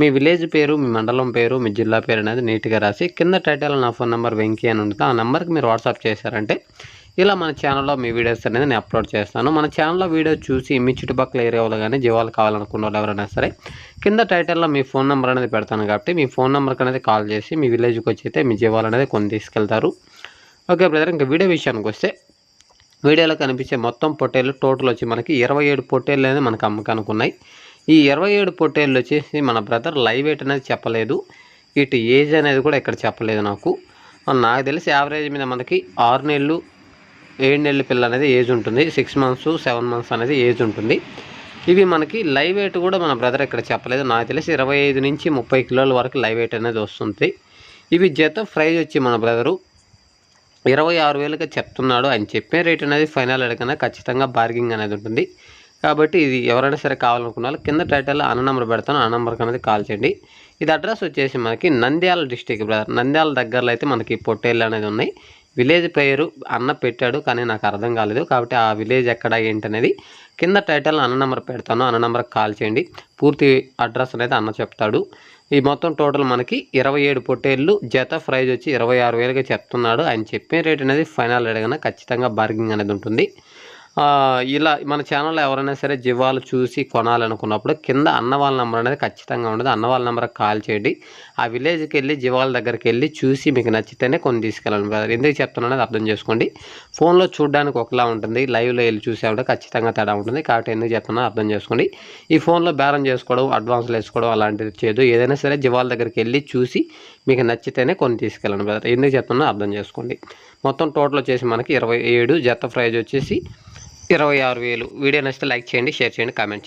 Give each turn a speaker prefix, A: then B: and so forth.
A: మీ village పేరు మీ మండలం పేరు మీ జిల్లా పేరు అనేది నీట్గా రాసి కింద టైటిల్ నా ఫోన్ నెంబర్ వెంకీ అని ఉంటుంది. ఆ నెంబర్కి మీరు వాట్సాప్ చేశారంటే ఇలా మన ఛానల్లో మీ వీడియోస్ అనేది నేను అప్లోడ్ చేస్తాను. మన ఛానల్లో వీడియో చూసి మీ చుట్టుపక్కల ఏరియాలో కానీ జీవాలు కావాలనుకున్న వాళ్ళు ఎవరైనా సరే కింద టైటిల్లో మీ ఫోన్ నెంబర్ అనేది పెడతాను కాబట్టి మీ ఫోన్ నెంబర్కి అనేది కాల్ చేసి మీ విలేజ్కి వచ్చి అయితే మీ జీవాలు అనేది కొని తీసుకెళ్తారు. ఓకే బ్రదర్ ఇంకా వీడియో విషయానికి వస్తే వీడియోలో కనిపించే మొత్తం పొట్టేళ్ళు టోటల్ వచ్చి మనకి ఇరవై ఏడు పొట్టేళ్ళు అనేది మనకు అమ్మకానికి ఉన్నాయి. ఈ ఇరవై ఏడు పొట్టేళ్ళు వచ్చేసి మన బ్రదర్ లైవ్ వెయిట్ అనేది చెప్పలేదు. ఇటు ఏజ్ అనేది కూడా ఇక్కడ చెప్పలేదు నాకు. నాకు తెలిసి యావరేజ్ మీద మనకి ఆరు నెలలు ఏడు నెలల పిల్ల అనేది ఏజ్ ఉంటుంది. సిక్స్ మంత్స్ సెవెన్ మంత్స్ అనేది ఏజ్ ఉంటుంది. ఇవి మనకి లైవ్ వెయిట్ కూడా మన బ్రదర్ ఇక్కడ చెప్పలేదు. నాకు తెలిసి ఇరవై ఐదు నుంచి ముప్పై కిలోల వరకు లైవ్ వెయిట్ అనేది వస్తుంది. ఇవి జత ప్రైజ్ వచ్చి మన బ్రదరు ఇరవై ఆరు వేలుగా చెప్తున్నాడు ఆయన చెప్పే రేట్ అనేది ఫైనల్ అడగన ఖచ్చితంగా బార్గింగ్ అనేది ఉంటుంది. కాబట్టి ఇది ఎవరైనా సరే కావాలనుకున్న కింద టైటిల్ అన్న నెంబర్ పెడతాను ఆ నెంబర్కి అనేది కాల్ చేయండి. ఇది అడ్రస్ వచ్చేసి మనకి నంద్యాల డిస్టిక్ బ్రదర్ నంద్యాల దగ్గరలో అయితే మనకి పొట్టేళ్ళు అనేది ఉన్నాయి. విలేజ్ పేరు అన్న పెట్టాడు కానీ నాకు అర్థం కాలేదు. కాబట్టి ఆ విలేజ్ ఎక్కడ ఏంటనేది కింద టైటిల్ అన్న నెంబర్ పెడతాను అన్న నెంబర్కి కాల్ చేయండి. పూర్తి అడ్రస్ అనేది అన్న చెప్తాడు. ఈ మొత్తం టోటల్ మనకి ఇరవై ఏడు పొట్టేళ్ళు జత ప్రైజ్ వచ్చి ఇరవై ఆరు వేలుగా చెప్తున్నాడు. ఆయన చెప్పే రేట్ అనేది ఫైనల్ అడగన ఖచ్చితంగా బార్గింగ్ అనేది ఉంటుంది. ఇలా మన ఛానల్లో ఎవరైనా సరే జీవాలు చూసి కొనాలనుకున్నప్పుడు కింద అన్న వాళ్ళ నెంబర్ అనేది ఖచ్చితంగా ఉండదు. అన్నవాళ్ళ నెంబర్కి కాల్ చేయండి. ఆ విలేజ్కి వెళ్ళి జీవాల దగ్గరికి వెళ్ళి చూసి మీకు నచ్చితేనే కొన్ని తీసుకెళ్ళండి బ్రదర్ ఎందుకు చెప్తున్నానది అర్థం చేసుకోండి. ఫోన్లో చూడడానికి ఒకలా ఉంటుంది. లైవ్లో వెళ్ళి చూసామంటే ఖచ్చితంగా తేడా ఉంటుంది. కాబట్టి ఎందుకు చెప్తున్నా అర్థం చేసుకోండి. ఈ ఫోన్లో బేరం చేసుకోవడం అడ్వాన్స్లు వేసుకోవడం అలాంటిది చేయదు. ఏదైనా సరే జీవాల దగ్గరికి వెళ్ళి చూసి మీకు నచ్చితేనే కొన్ని తీసుకెళ్ళండి బ్రదర్ ఎందుకు చెప్తున్నా అర్థం చేసుకోండి. మొత్తం టోటల్ వచ్చేసి మనకి ఇరవై ఏడు. జత ప్రైజ్ వచ్చేసి ఇరవై ఆరు వేలు. వీడియో నచ్చితే లైక్ చేయండి షేర్ చేయండి కామెంట్ చేయండి.